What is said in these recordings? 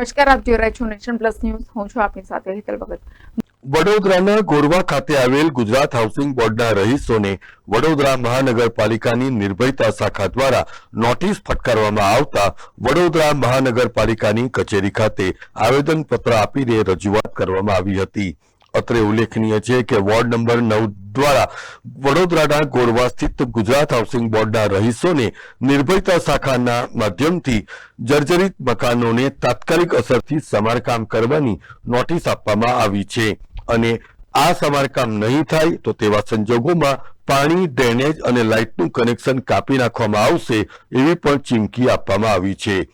નમસ્કાર, આપ જોઈ રહ્યા છો નેશન પ્લસ ન્યૂઝ. હું છું આપની સાથે હેતલ ભગત. વડોદરાના ગોરવા ખાતે આવેલ ગુજરાત હાઉસિંગ બોર્ડના રહીશોને વડોદરા મહાનગરપાલિકાની નિર્ભયતા શાખા દ્વારા નોટિસ ફટકારવામાં આવતા વડોદરા મહાનગરપાલિકાની કચેરી ખાતે આવેદનપત્ર આપીને રજૂઆત કરવામાં આવી હતી. અત્રે ઉલ્લેખનીય છે કે વોર્ડ નંબર નવ દ્વારા વડોદરાના ગોરવા સ્થિત ગુજરાત હાઉસિંગ બોર્ડના રહીશોને નિર્ભયતા શાખાના માધ્યમથી જર્જરિત મકાનોને તાત્કાલિક અસરથી સમારકામ કરવાની નોટિસ આપવામાં આવી છે. અને આ સમારકામ નહીં થાય તો તેવા સંજોગોમાં પાણી, ડ્રેનેજ અને લાઇટનું કનેક્શન કાપી નાખવામાં આવશે એવી પણ ચીમકી આપવામાં આવી છે.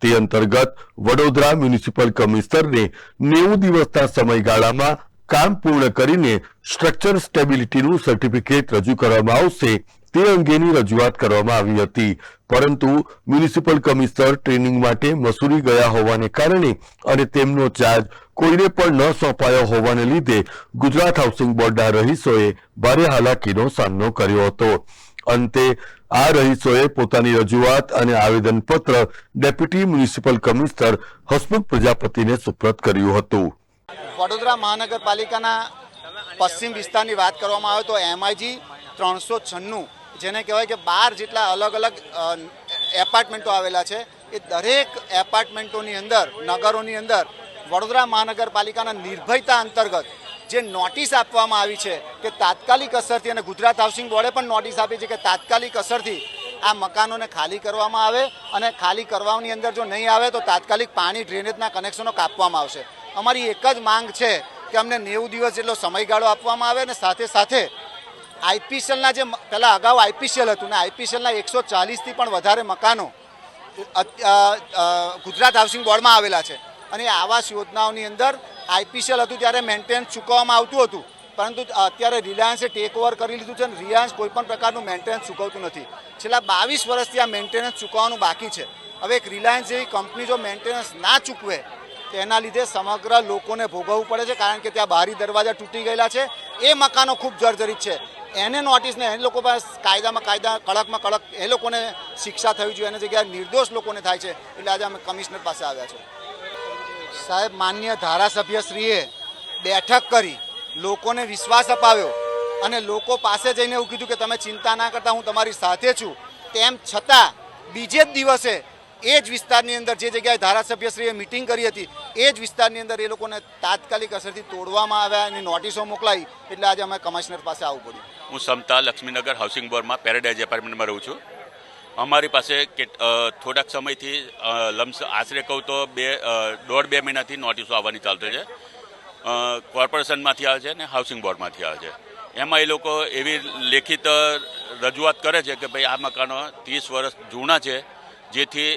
તે અંતર્ગત વડોદરા મ્યુનિસિપલ કમિશનરને નેવું દિવસના સમયગાળામાં કામ પૂર્ણ કરીને સ્ટ્રક્ચર સ્ટેબિલિટીનું સર્ટિફિકેટ રજૂ કરવામાં આવશે. તે અંગેની રજૂઆત કરવામાં આવી હતી. પરંતુ મ્યુનિસિપલ કમિશનર ટ્રેનિંગ માટે મસૂરી ગયા હોવાને કારણે અને તેમનો ચાર્જ કોઈને પણ ન સોંપાયો હોવાને લીધે ગુજરાત હાઉસિંગ બોર્ડના રહીશોએ ભારે હાલાકીનો સામનો કર્યો હતો. અંતે આ રહીશોએ પોતાની રજૂઆત અને આવેદનપત્ર ડેપ્યુટી મ્યુનિસિપલ કમિશનર હસમુખ પ્રજાપતિને સુપ્રત કર્યું હતું. વડોદરા મહાનગરપાલિકાના પશ્ચિમ વિસ્તારની વાત કરવામાં આવે તો એમઆઈજી ત્રણસો છન્નું, જેને કહેવાય કે બાર જેટલા અલગ અલગ એપાર્ટમેન્ટો આવેલા છે. એ દરેક એપાર્ટમેન્ટોની અંદર, નગરોની અંદર, વડોદરા મહાનગરપાલિકાના નિર્ભયતા અંતર્ગત જે નોટિસ આપવામાં આવી છે કે તાત્કાલિક અસરથી, અને ગુજરાત હાઉસિંગ બોર્ડે પણ નોટિસ આપી છે કે તાત્કાલિક અસરથી આ મકાનોને ખાલી કરવામાં આવે, અને ખાલી કરવાની અંદર જો નહીં આવે તો તાત્કાલિક પાણી ડ્રેનેજના કનેક્શનો કાપવામાં આવશે. અમારી એક જ માંગ છે કે અમને નેવું દિવસ જેટલો સમયગાળો આપવામાં આવે અને સાથે સાથે આઈપીસીએલના જે પહેલાં અગાઉ આઈપીસીએલ હતું ને આઈપીસીએલના એકસો ચાલીસથી પણ વધારે મકાનો ગુજરાત હાઉસિંગ બોર્ડમાં આવેલા છે. અને આવાસ યોજનાઓની અંદર આઈપીસીએલ હતું ત્યારે મેન્ટેનન્સ ચૂકવવામાં આવતું હતું. પરંતુ અત્યારે રિલાયન્સે ટેક ઓવર કરી લીધું છે અને રિલાયન્સ કોઈપણ પ્રકારનું મેન્ટેનન્સ ચૂકવતું નથી. છેલ્લા બાવીસ વર્ષથી આ મેન્ટેનન્સ ચૂકવવાનું બાકી છે. હવે એક રિલાયન્સ જેવી કંપની જો મેન્ટેનન્સ ના ચૂકવે તેના લીધે સમગ્ર લોકોને ભોગવવું પડે છે, કારણ કે ત્યાં બારી દરવાજા તૂટી ગયેલા છે. એ મકાનો ખૂબ જર્જરિત છે. એને નોટિસને એ લોકો પાસે કાયદામાં કાયદા, કડકમાં કડક એ લોકોને શિક્ષા થવી જોઈએ એની જગ્યાએ નિર્દોષ લોકોને થાય છે, એટલે આજે અમે કમિશનર પાસે આવ્યા છે. સાહેબ, માન્ય ધારાસભ્યશ્રીએ બેઠક કરી, લોકોને વિશ્વાસ અપાવ્યો, અને લોકો પાસે જઈને એવું કીધું કે, તમે ચિંતા ના કરતા, હું તમારી સાથે છું. તેમ છતાં, બીજે જ દિવસે એ જ વિસ્તારની અંદર જે જગ્યાએ ધારાસભ્યશ્રીએ મિટિંગ કરી હતી, એ જ વિસ્તારની અંદર એ લોકોને તાત્કાલિક અસરથી તોડવામાં આવ્યા એની નોટિસો મોકલાઈ, એટલે આજે અમે કમિશનર પાસે આવવું પડ્યું. હું સમતા લક્ષ્મીનગર હાઉસિંગ બોર્ડમાં પેરેડાઇઝ એપાર્ટમેન્ટમાં રહું છું. અમારી પાસે કે થોડાક સમયથી લમ્સ, આશરે કહું તો બે દોઢ બે મહિનાથી નોટિસો આવવાની ચાલતી છે. કોર્પોરેશનમાંથી આવે છે અને હાઉસિંગ બોર્ડમાંથી આવે છે. એમાં એ લોકો એવી લેખિત રજૂઆત કરે છે કે ભાઈ આ મકાનો ત્રીસ વર્ષ જૂના છે જેથી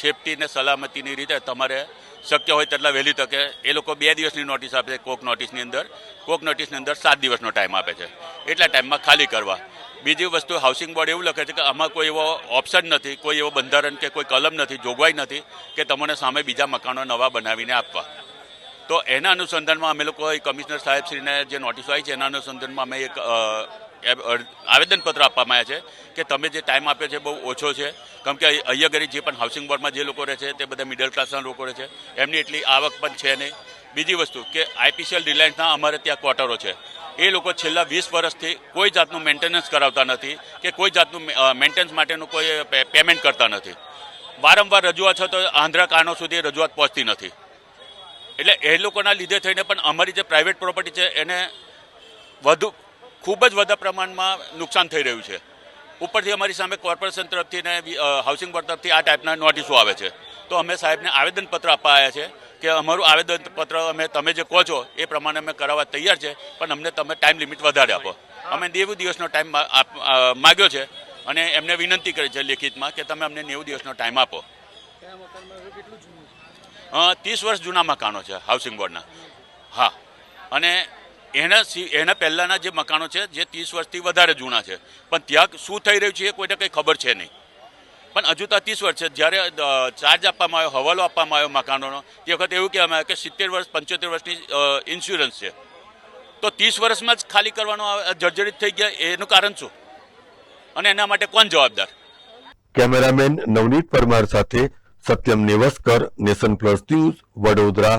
સેફટી ને સલામતીની રીતે તમારે શક્ય હોય તેટલા વહેલી તકે, એ લોકો બે દિવસની નોટિસ આપે છે, કોક નોટિસની અંદર. કોક નોટિસની અંદર સાત દિવસનો ટાઈમ આપે છે. એટલા ટાઈમમાં ખાલી કરવા. બીજી વસ્તુ હાઉસિંગ બોર્ડ એવું લખે છે કે આમાં કોઈ એવો ઓપ્શન નથી, કોઈ એવો બંધારણ કે કોઈ કલમ નથી, જોગવાઈ નથી કે તમને સામે બીજા મકાનો નવા બનાવીને આપવા. તો એના અનુસંધાનમાં અમે લોકો કમિશનર સાહેબશ્રીને જે નોટિસો આવી છે, એના અનુસંધાનમાં અમે એક આવેદનપત્ર આપવામાં આવ્યા છે કે તમે જે ટાઈમ આપ્યો છે બહુ ઓછો છે. કેમ કે અહીંયા જે પણ હાઉસિંગ બોર્ડમાં જે લોકો રહે છે તે બધા મિડલ ક્લાસના લોકો રહે છે. એમની એટલી આવક પણ છે નહીં. બીજી વસ્તુ કે આઈપીસીએલ રિલાયન્સના અમારે ત્યાં ક્વાર્ટરો છે. એ લોકો છેલ્લા વીસ વર્ષથી કોઈ જાતનું મેન્ટેનન્સ કરાવતા નથી કે કોઈ જાતનું મેન્ટેનન્સ માટેનું કોઈ પેમેન્ટ કરતા નથી. વારંવાર રજૂઆત છતાં આંધ્રા કારણો સુધી રજૂઆત પહોંચતી નથી. એટલે એ લોકોના લીધે થઈને પણ અમારી જે પ્રાઇવેટ પ્રોપર્ટી છે એને વધુ ખૂબ જ વધારે પ્રમાણમાં નુકસાન થઈ રહ્યું છે. ઉપરથી અમારી સામે કોર્પોરેશન તરફથી ને હાઉસિંગ બોર્ડ તરફથી આ ટાઈપના નોટિસો આવે છે. તો અમે સાહેબને આવેદનપત્ર આપવા આવ્યા છે કે અમારું આવેદનપત્ર અમે, તમે જે કહો છો એ પ્રમાણે અમે કરાવવા તૈયાર છે, પણ અમને તમે ટાઈમ લિમિટ વધારે આપો. અમે નેવું દિવસનો ટાઈમ માગ્યો છે અને એમને વિનંતી કરી છે લેખિતમાં કે તમે અમને નેવું દિવસનો ટાઈમ આપો. ત્રીસ વર્ષ જૂના મકાનો છે હાઉસિંગ બોર્ડના હા. અને એના એના પહેલાંના જે મકાનો છે, જે ત્રીસ વર્ષથી વધારે જૂના છે. પણ ત્યાં શું થઈ રહ્યું છે એ કોઈને કંઈ ખબર છે નહીં. પણ હજુ તો ત્રીસ વર્ષ છે. જ્યારે ચાર્જ આપવામાં આવ્યો, હવાલો આપવામાં આવ્યો મકાનોનો, તે વખતે એવું કહેવામાં આવ્યું કે સિત્તેર વર્ષ, પંચોતેર વર્ષની ઇન્સ્યોરન્સ છે. તો ત્રીસ વર્ષમાં જ ખાલી કરવાનો જર્જરિત થઈ ગયા, એનું કારણ શું? અને એના માટે કોણ જવાબદાર? કેમેરામેન નવનીત પરમાર સાથે Satyam Nevaskar, nation plus news Vadodara.